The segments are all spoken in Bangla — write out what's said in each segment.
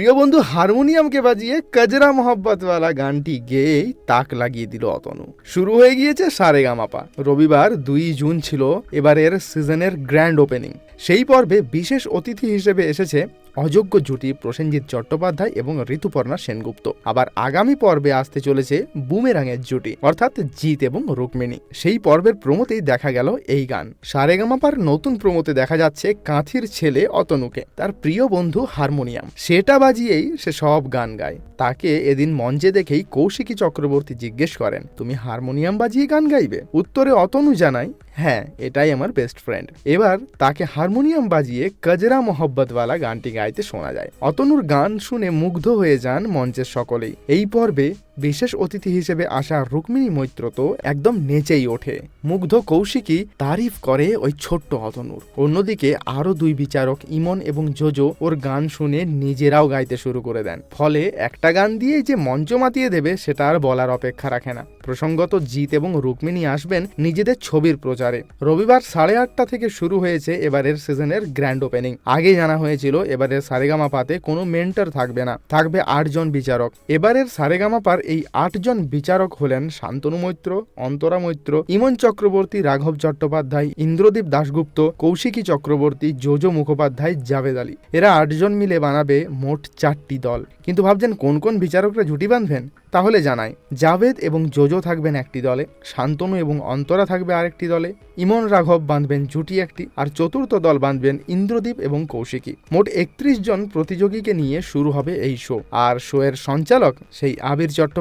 প্রিয় বন্ধু, হারমোনিয়ামকে বাজিয়ে কজরা মোহব্বতওয়ালা গানটি গেয়েই তাক লাগিয়ে দিল অতনু। শুরু হয়ে গিয়েছে সারে গামাপা রবিবার দুই জুন ছিল এবারের সিজনের গ্র্যান্ড ওপেনিং। সেই পর্বে বিশেষ অতিথি হিসেবে এসেছে অযোগ্য জুটি প্রসেনজিৎ চট্টোপাধ্যায় এবং ঋতুপর্ণা সেনগুপ্ত। আবার আগামী পর্বে আসতে চলেছে বুমেরাঙের জুটি, অর্থাৎ জিৎ এবং রুক্মিণী। সেই পর্বের প্রমোতেই দেখা গেল এই গান। সারেগামাপার নতুন প্রমোতে দেখা যাচ্ছে কাঁথির ছেলে অতনুকে, তার প্রিয় বন্ধু হারমোনিয়াম। সেটা বাজিয়েই সে সব গান গায়। তাকে এদিন মঞ্চে দেখেই কৌশিকী চক্রবর্তী জিজ্ঞেস করেন, তুমি হারমোনিয়াম বাজিয়ে গান গাইবে? উত্তরে অতনু জানায় হ্যাঁ এটাই আমার বেস্ট ফ্রেন্ড এবার তাকে হারমোনিয়াম বাজিয়ে কজরা মোহব্বতওয়ালা গানটি গাইতে শোনা যায়। অতনুর গান শুনে মুগ্ধ হয়ে যান মঞ্চের সকলেই। এই পর্বে বিশেষ অতিথি হিসেবে আসা রুক্মিণী মৈত্র তো একদম নেচেই ওঠে। মুগ্ধ কৌশিকী তারিফ করে ওই ছোট্ট অতনুর। অন্যদিকে আরও দুই বিচারক ইমন এবং জোজো ওর গান শুনে নিজেরাও গাইতে শুরু করে দেন। ফলে একটা গান দিয়ে যে মঞ্চ মাতিয়ে দেবে সেটা আর বলার অপেক্ষা রাখে না। প্রসঙ্গত জিৎ এবং রুক্মিণী আসবেন নিজেদের ছবির প্রচারে। রবিবার সাড়ে আটটা থেকে শুরু হয়েছে এবারের সিজনের গ্র্যান্ড ওপেনিং। আগে জানা হয়েছিল এবারের সারেগামা পাতে কোনো মেন্টর থাকবে না। থাকবে আটজন বিচারক। এবারের সারেগামাপার এই আটজন বিচারক হলেন শান্তনু মৈত্র, অন্তরা মৈত্র, ইমন চক্রবর্তী, রাঘব চট্টোপাধ্যায়, ইন্দ্রদীপ দাশগুপ্ত, কৌশিকী চক্রবর্তী, জোজো মুখোপাধ্যায়, জাভেদ আলী। এরা আটজন মিলে বানাবে মোট চারটি দল। কিন্তু ভাবছেন কোন কোন বিচারকরা জুটি বাঁধবেন? তাহলে জানাই, জাভেদ এবং জোজো থাকবেন একটি দলে, শান্তনু এবং অন্তরা থাকবে আরেকটি দলে, ইমন, রাঘব বাঁধবেন জুটি একটি, আর চতুর্থ দল বাঁধবেন ইন্দ্রদীপ এবং কৌশিকী। মোট একত্রিশ জন প্রতিযোগীকে নিয়ে শুরু হবে এই শো। আর শো এর সঞ্চালক সেই আবির চট্টোপাধ্যায়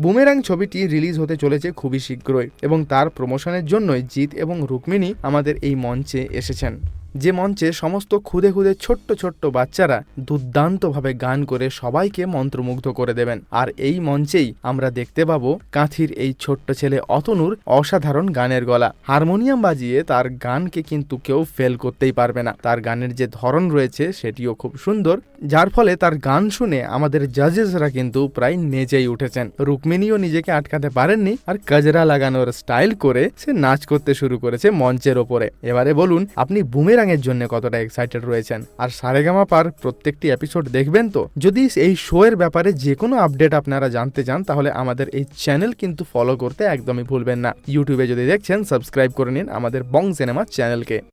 বুমেরাং ছবিটি রিলিজ হতে চলেছে খুবই শীঘ্রই এবং তার প্রমোশনের জন্যই জিৎ এবং রুক্মিণী আমাদের এই মঞ্চে এসেছেন। যে মঞ্চে সমস্ত খুদে খুদে ছোট্ট ছোট্ট বাচ্চারা দুর্দান্তভাবে গান করে সবাইকে মন্ত্রমুগ্ধ করে দেবেন। আর এই মঞ্চেই আমরা দেখতে পাবো কাঁথির এই ছোট্ট ছেলে অতনুর অসাধারণ গানের গলা। হারমোনিয়াম বাজিয়ে তার গানকে কিন্তু কেউ ফেল করতেই পারবে না। তার গানের যে ধরন রয়েছে সেটিও খুব সুন্দর, যার ফলে তার গান শুনে আমাদের জাজেসরা কিন্তু প্রায় নেচেই উঠেছেন। রুক্মিণীও নিজেকে আটকাতে পারেননি আর কাজরা লাগানোর স্টাইল করে সে নাচ করতে শুরু করেছে মঞ্চের ওপরে। এবারে বলুন, আপনি বুমেরাঙের জন্য কতটা এক্সাইটেড রয়েছেন। আর সারেগামা পার প্রত্যেকটি এপিসোড দেখবেন তো? যদি এই শো এর ব্যাপারে যে কোনো আপডেট আপনারা জানতে চান, তাহলে আমাদের এই চ্যানেল কিন্তু ফলো করতে একদমই ভুলবেন না। ইউটিউবে যদি দেখছেন সাবস্ক্রাইব করে নিন আমাদের বং সিনেমা চ্যানেলকে